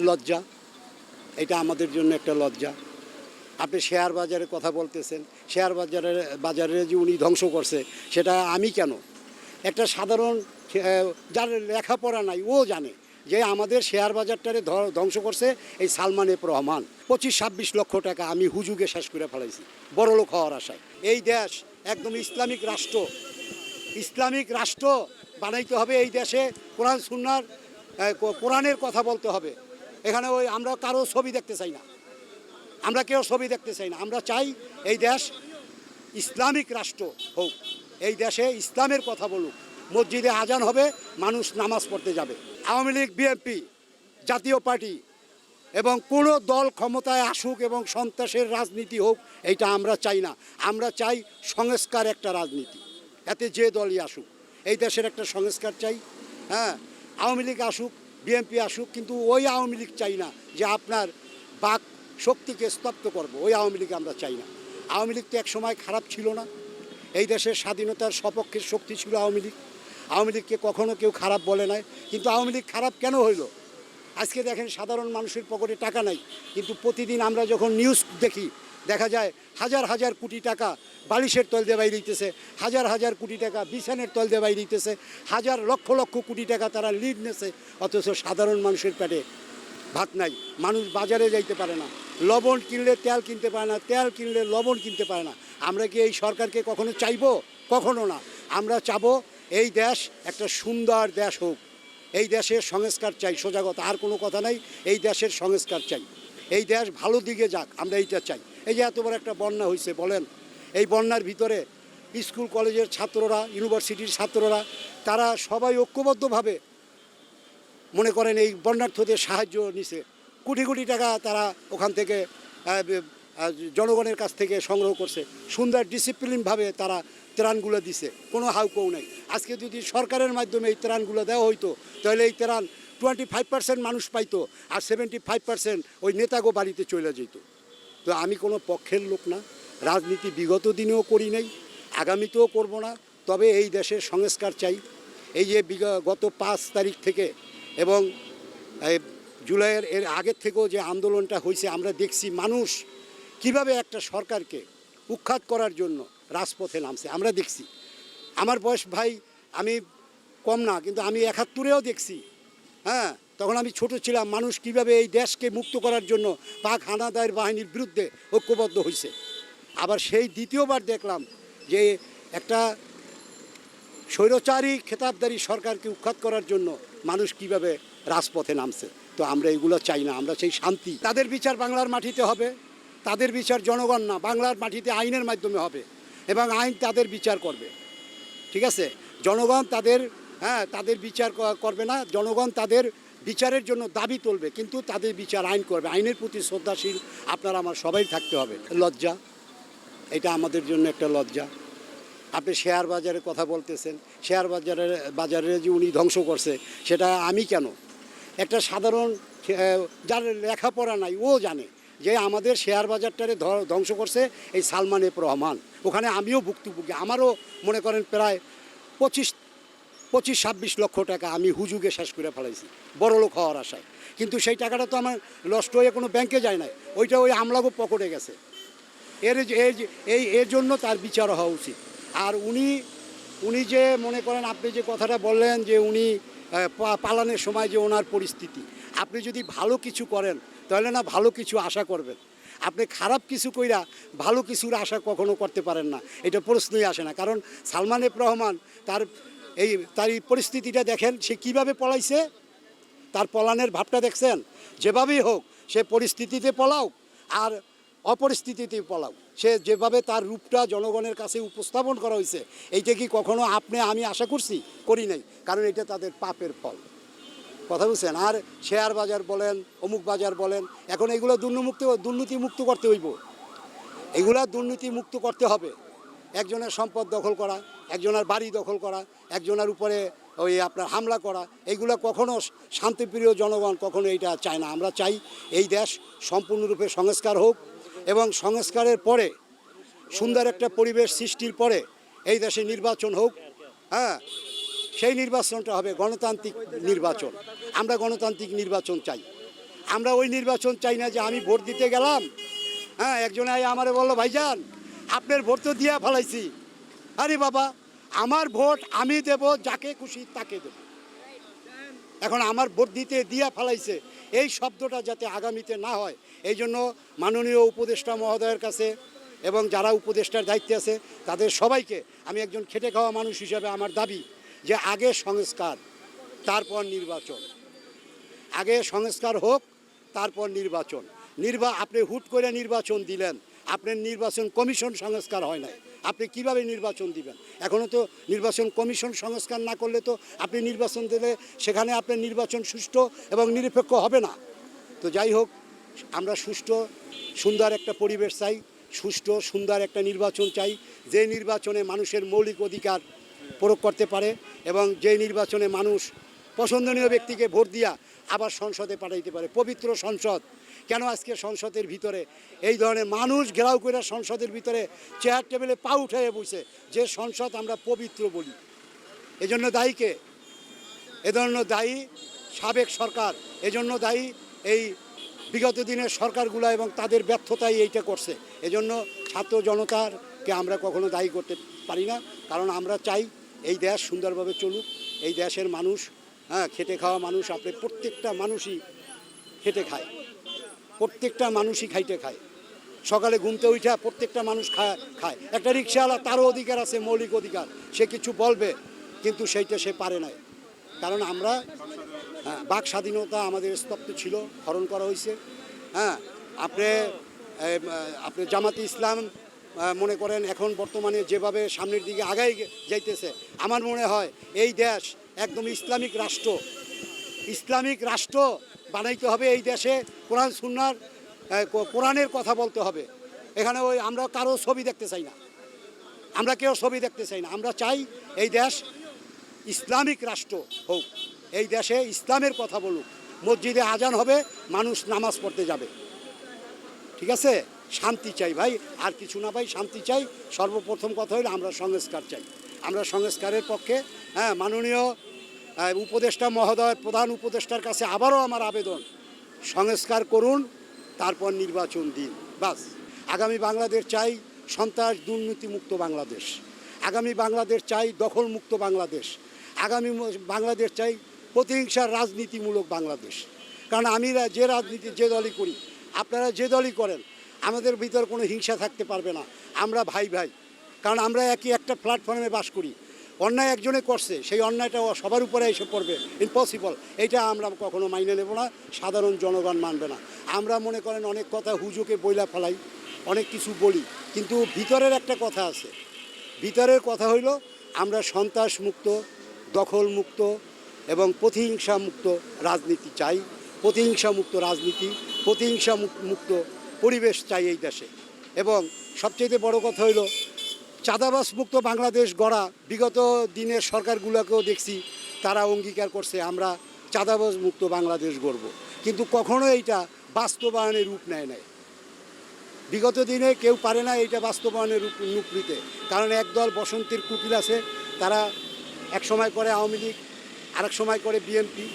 লজ্জা। এটা আমাদের জন্য একটা লজ্জা। আপনি শেয়ার বাজারের কথা বলতেছেন। শেয়ার বাজারের, বাজারে যে উনি ধ্বংস করছে, সেটা আমি কেন? একটা সাধারণ যার লেখাপড়া নাই, ও জানে যে আমাদের শেয়ার বাজারটারে ধ্বংস করছে এই সালমান এফ রহমান। পঁচিশ, ছাব্বিশ লক্ষ টাকা আমি হুজুগে শেষ করে ফেলাইছি, বড় লোক হওয়ার আশায়। এই দেশ একদম ইসলামিক রাষ্ট্র। ইসলামিক রাষ্ট্র বানাইতে হবে এই দেশে। কোরআন, সুন্নার কোরআনের কথা বলতে হবে। এখানে ওই আমরা কারও ছবি দেখতে চাই না। আমরা কেউ ছবি দেখতে চাই না। আমরা চাই এই দেশ ইসলামিক রাষ্ট্র হোক। এই দেশে ইসলামের কথা বলুক। মসজিদে আজান হবে, মানুষ নামাজ পড়তে যাবে। আওয়ামী লীগ, বিএনপি জাতীয় পার্টি এবং কোনো দল ক্ষমতায় আসুক এবং সন্ত্রাসের রাজনীতি হোক, এইটা আমরা চাই না। আমরা চাই সংস্কার একটা রাজনীতি। এতে যে দলই আসুক। এই দেশের একটা সংস্কার চাই। হ্যাঁ আওয়ামী লীগ আসুক বিএনপি আসুক, কিন্তু ওই আওয়ামী লীগ চাই না যে আপনার বাক শক্তিকে স্তব্ধ করব। ওই আওয়ামী লীগ আমরা চাই না। আওয়ামী লীগ তো এক সময় খারাপ ছিল না। এই দেশের স্বাধীনতার সপক্ষের শক্তি ছিল আওয়ামী লীগ। আওয়ামী লীগকে কখনো কেউ খারাপ বলে নাই। কিন্তু আওয়ামী লীগ খারাপ কেন হইল? আজকে দেখেন সাধারণ মানুষের পকেটে টাকা নাই। কিন্তু প্রতিদিন আমরা যখন নিউজ দেখি দেখা যায় হাজার হাজার কোটি টাকা বালিশের তল দিয়ে দিতেছে, হাজার হাজার কোটি টাকা বিছানের তল দিয়ে দিতেছে, হাজার লক্ষ লক্ষ কোটি টাকা তারা লিড নেছে অথচ সাধারণ মানুষের পেটে ভাত নাই, মানুষ বাজারে যাইতে পারে না, লবণ কিনলে তেল কিনতে পারে না, তেল কিনলে লবণ কিনতে পারে না, আমরা কি এই সরকারকে কখনো চাইব? কখনো না, আমরা চাবো এই দেশ একটা সুন্দর দেশ হোক, এই দেশের সংস্কার চাই সোজাগত আর কোনো কথা নাই, এই দেশের সংস্কার চাই, এই দেশ ভালো দিকে যাক, আমরা এইটা চাই। এই যে এত বড় একটা বন্যা হয়েছে বলেন। এই বন্যার ভিতরে স্কুল কলেজের ছাত্ররা, ইউনিভার্সিটির ছাত্ররা, তারা সবাই ঐক্যবদ্ধভাবে মনে করেন এই বন্যার্থদের সাহায্য নিছে। কোটি কোটি টাকা তারা ওখান থেকে জনগণের কাছ থেকে সংগ্রহ করছে। সুন্দর ডিসিপ্লিনভাবে তারা ত্রাণগুলো দিছে। কোনো হাউকৌ নেই। আজকে যদি সরকারের মাধ্যমে এই ত্রাণগুলো দেওয়া হইতো, তাহলে এই ত্রাণ টোয়েন্টি ফাইভ পার্সেন্ট মানুষ পাইতো আর সেভেন্টি ফাইভ পার্সেন্ট ওই নেতাগো বাড়িতে চলে যেত তো আমি কোনো পক্ষের লোক না। রাজনীতি বিগত দিনেও করি নাই, আগামীতেও করব না। তবে এই দেশের সংস্কার চাই। এই যে গত পাঁচ তারিখ থেকে এবং জুলাইয়ের এর আগের থেকেও যে আন্দোলনটা হয়েছে, আমরা দেখছি মানুষ কীভাবে একটা সরকারকে উৎখাত করার জন্য রাজপথে নামছে। আমরা দেখছি। আমার বয়স ভাই, আমি কম না, কিন্তু আমি একাত্তরেও দেখছি। হ্যাঁ তখন আমি ছোট ছিলাম, মানুষ কীভাবে এই দেশকে মুক্ত করার জন্য পাক হানাদার বাহিনীর বিরুদ্ধে ঐক্যবদ্ধ হয়েছে আবার সেই দ্বিতীয়বার দেখলাম যে একটা স্বৈরচারী খেতাবদারি সরকারকে উৎখাত করার জন্য মানুষ কীভাবে রাজপথে নামছে। তো আমরা এগুলো চাই না, আমরা সেই শান্তি। তাদের বিচার বাংলার মাটিতে হবে, তাদের বিচার জনগণ না, বাংলার মাটিতে আইনের মাধ্যমে হবে এবং আইন তাদের বিচার করবে। ঠিক আছে? জনগণ তাদের হ্যাঁ তাদের বিচার করবে না, জনগণ তাদের বিচারের জন্য দাবি তুলবে, কিন্তু তাদের বিচার আইন করবে। আইনের প্রতি শ্রদ্ধাশীল আপনার আমার সবাই থাকতে হবে। লজ্জা, এটা আমাদের জন্য একটা লজ্জা। আপনি শেয়ার বাজারের কথা বলতেছেন, শেয়ার বাজারের বাজারে যে উনি ধ্বংস করছে, সেটা আমি কেন? একটা সাধারণ যার লেখাপড়া নাই, ও জানে যে আমাদের শেয়ার বাজারটারে ধ্বংস করছে এই সালমান এফ রহমান। ওখানে আমিও ভুক্তভোগী। আমারও মনে করেন প্রায় পঁচিশ পঁচিশ, ছাব্বিশ লক্ষ টাকা আমি হুজুগে শেষ করে ফেলাইছি, বড় লোক হওয়ার আশায়। কিন্তু সেই টাকাটা তো আমার নষ্ট হয়ে কোনো ব্যাংকে যায় নাই, ওইটা ওই আমলাগো পকেটে গেছে। এর এই এর জন্য তার বিচার হওয়া উচিত। আর উনি উনি যে মনে করেন, আপনি যে কথাটা বললেন যে উনি পালানের সময় যে ওনার পরিস্থিতি, আপনি যদি ভালো কিছু করেন, তাহলে না ভালো কিছু আশা করবেন। আপনি খারাপ কিছু কইরা ভালো কিছুর আশা কখনো করতে পারেন না, এটা প্রশ্নই আসে না। কারণ সালমান এফ রহমান তার এই তার এই পরিস্থিতিটা দেখেন, সে কীভাবে পলাইছে? তার পলানের ভাবটা দেখছেন? যেভাবেই হোক, সে পরিস্থিতিতে পলাও আর অপরিস্থিতিতে পলাও। সে যেভাবে তার রূপটা জনগণের কাছে উপস্থাপন করা হয়েছে, এইটা কি কখনো আপনি, আমি আশা করছি, করি নাই, কারণ এটা তাদের পাপের ফল। কথা বুঝছেন আর শেয়ার বাজার বলেন, অমুক বাজার বলেন, এখন এগুলো দুর্নীমুক্ত দুর্নীতি মুক্ত করতে হইব। এগুলা দুর্নীতি মুক্ত করতে হবে। একজনের সম্পদ দখল করা, একজনের বাড়ি দখল করা, একজনের উপরে ওই আপনার হামলা করা, এইগুলো কখনো শান্তিপ্রিয় জনগণ কখনো এইটা চায় না। আমরা চাই এই দেশ সম্পূর্ণরূপে সংস্কার হোক এবং সংস্কারের পরে, সুন্দর একটা পরিবেশ সৃষ্টির পরে এই দেশে নির্বাচন হোক হ্যাঁ? সেই নির্বাচনটা হবে গণতান্ত্রিক নির্বাচন। আমরা গণতান্ত্রিক নির্বাচন চাই। আমরা ওই নির্বাচন চাই না যে আমি ভোট দিতে গেলাম হ্যাঁ? একজনে আমারে বলল, ভাইজান আপনার ভোট তো দিয়া ফেলাইছি। আরে বাবা, আমার ভোট আমি দেব, যাকে খুশি তাকে দেব। এখন আমার ভোট দিতে দিয়া ফেলাইছে, এই শব্দটা যাতে আগামীতে না হয়, এই জন্য মাননীয় উপদেষ্টা মহোদয়ের কাছে এবং যারা উপদেষ্টার দায়িত্বে আছে, তাদের সবাইকে আমি একজন খেটে খাওয়া মানুষ হিসেবে আমার দাবি যে আগে সংস্কার, তারপর নির্বাচন। আগে সংস্কার হোক, তারপর নির্বাচন। নির্বা আপনি হুট করে নির্বাচন দিলেন আপনার নির্বাচন কমিশন সংস্কার হয় নাই। আপনি কীভাবে নির্বাচন দিবেন? এখনও তো নির্বাচন কমিশন সংস্কার না করলে তো আপনি নির্বাচন দিলে সেখানে আপনার নির্বাচন সুষ্ঠু এবং নিরপেক্ষ হবে না। তো যাই হোক, আমরা সুষ্ঠু, সুন্দর একটা পরিবেশ চাই, সুষ্ঠু, সুন্দর একটা নির্বাচন চাই, যে নির্বাচনে মানুষের মৌলিক অধিকার প্রয়োগ করতে পারে এবং যে নির্বাচনে মানুষ পছন্দনীয় ব্যক্তিকে ভোট দিয়া আবার সংসদে পাঠাইতে পারে, পবিত্র সংসদ। কেন আজকে সংসদের ভিতরে? এই ধরনের মানুষ ঘেরাও করে সংসদের ভিতরে চেয়ার টেবিলে পা উঠে বসে, যে সংসদ আমরা পবিত্র বলি। এজন্য দায়ীকে এজন্য দায়ী সাবেক সরকার, এজন্য দায়ী এই বিগত দিনের সরকারগুলো এবং তাদের ব্যর্থতাই এইটা করছে। এজন্য ছাত্র জনতারকে আমরা কখনো দায়ী করতে পারি না, কারণ আমরা চাই এই দেশ সুন্দরভাবে চলুক, এই দেশের মানুষ হ্যাঁ খেটে খাওয়া মানুষ, আপনি প্রত্যেকটা মানুষই খেটে খায়। প্রত্যেকটা মানুষই খাইতে খায়। সকালে ঘুমতে উঠা প্রত্যেকটা মানুষ খায় খায়। একটা রিক্সাওয়ালা তারও অধিকার আছে মৌলিক অধিকার। সে কিছু বলবে কিন্তু সেইটা সে পারে নাই। কারণ আমরা হ্যাঁ, বাক স্বাধীনতা আমাদের স্তব্ধ ছিল হরণ করা হয়েছে। হ্যাঁ আপনি আপনি জামাতি ইসলাম মনে করেন এখন বর্তমানে যেভাবে সামনের দিকে আগাই যাইতেছে আমার মনে হয় এই দেশ একদম ইসলামিক রাষ্ট্র। ইসলামিক রাষ্ট্র বানাইতে হবে এই দেশে। কোরআন সুন্নার কোরআনের কথা বলতে হবে। এখানে ওই আমরা কারও ছবি দেখতে চাই না। আমরা কেউ ছবি দেখতে চাই না। আমরা চাই এই দেশ ইসলামিক রাষ্ট্র হোক। এই দেশে ইসলামের কথা বলুক। মসজিদে আজান হবে, মানুষ নামাজ পড়তে যাবে। ঠিক আছে? শান্তি চাই ভাই। আর কিছু না ভাই, শান্তি চাই। সর্বপ্রথম কথা হলো আমরা সংস্কার চাই। আমরা সংস্কারের পক্ষে হ্যাঁ মাননীয় উপদেষ্টা মহোদয়, প্রধান উপদেষ্টার কাছে আবারও আমার আবেদন। সংস্কার করুন, তারপর নির্বাচন দিন। বাস। আগামী বাংলাদেশ চাই সন্ত্রাস দুর্নীতিমুক্ত বাংলাদেশ। আগামী বাংলাদেশ চাই দখলমুক্ত বাংলাদেশ। আগামী বাংলাদেশ চাই প্রতিহিংসার রাজনীতিমূলক বাংলাদেশ। কারণ আমিরা যে রাজনীতি যে দলই করি, আপনারা যে দলই করেন, আমাদের ভিতর কোনো হিংসা থাকতে পারবে না। আমরা ভাই ভাই। কারণ আমরা একই একটা প্ল্যাটফর্মে বাস করি। অন্যায় একজনে করছে, সেই অন্যায়টা সবার উপরে এসে পড়বে ইম্পসিবল এটা আমরা কখনো মাইনে নেব না, সাধারণ জনগণ মানবে না। আমরা মনে করেন অনেক কথা হুজুকে বইলা ফেলাই, অনেক কিছু বলি, কিন্তু ভিতরের একটা কথা আছে। ভিতরের কথা হইল, আমরা সন্ত্রাস মুক্ত দখল মুক্ত এবং প্রতিহিংসা মুক্ত রাজনীতি চাই। প্রতিহিংসা মুক্ত রাজনীতি প্রতিহিংসা মুক্ত পরিবেশ চাই এই দেশে। এবং সবচেয়ে বড় কথা হইল চাঁদাবাস মুক্ত বাংলাদেশ গড়া বিগত দিনের সরকারগুলোকেও দেখছি, তারা অঙ্গীকার করছে, আমরা চাঁদাবাস মুক্ত বাংলাদেশ গড়ব। কিন্তু কখনো এইটা বাস্তবায়নের রূপ নেয় নাই। বিগত দিনে কেউ পারে না এইটা বাস্তবায়নের রূপ রূপ নিতে। কারণ একদল বসন্তের কুকিল আছে, তারা এক সময় করে আওয়ামী লীগ, আরেক সময় করে বিএনপি,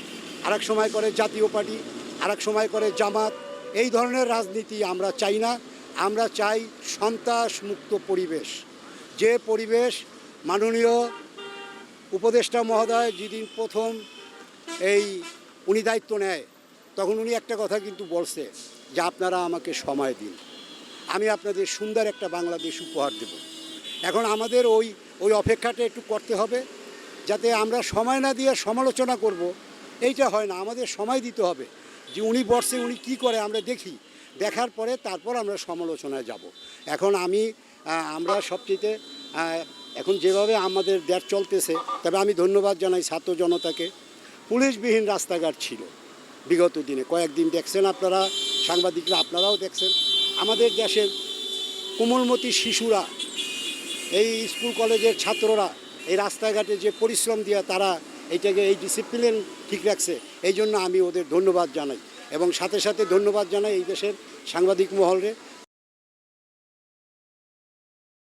আরেক সময় করে জাতীয় পার্টি, আরেক সময় করে জামাত। এই ধরনের রাজনীতি আমরা চাই না। আমরা চাই সন্ত্রাস মুক্ত পরিবেশ। যে পরিবেশ মাননীয় উপদেষ্টা মহোদয় যেদিন প্রথম এই উনি দায়িত্ব নেয়, তখন উনি একটা কথা কিন্তু বলছে যে আপনারা আমাকে সময় দিন। আমি আপনাদের সুন্দর একটা বাংলাদেশ উপহার দেব। এখন আমাদের ওই ওই অপেক্ষাটা একটু করতে হবে, যাতে আমরা সময় না দিয়ে সমালোচনা করব। এইটা হয় না, আমাদের সময় দিতে হবে। যে উনি বর্ষে উনি কি করে, আমরা দেখি। দেখার পরে তারপর আমরা সমালোচনায় যাব। এখন আমি আমরা সবচেয়ে এখন যেভাবে আমাদের দেশ চলতেছে, তবে আমি ধন্যবাদ জানাই ছাত্র জনতাকে। পুলিশবিহীন রাস্তাঘাট ছিল বিগত দিনে। কয়েকদিন দেখছেন আপনারা, সাংবাদিকরা আপনারাও দেখছেন। আমাদের দেশের কোমলমতি শিশুরা, এই স্কুল কলেজের ছাত্ররা, এই রাস্তাঘাটে যে পরিশ্রম দিয়ে তারা এইটাকে এই ডিসিপ্লিন ঠিক রাখছে, এই জন্য আমি ওদের ধন্যবাদ জানাই। এবং সাথে সাথে ধন্যবাদ জানাই এই দেশের সাংবাদিক মহলরে।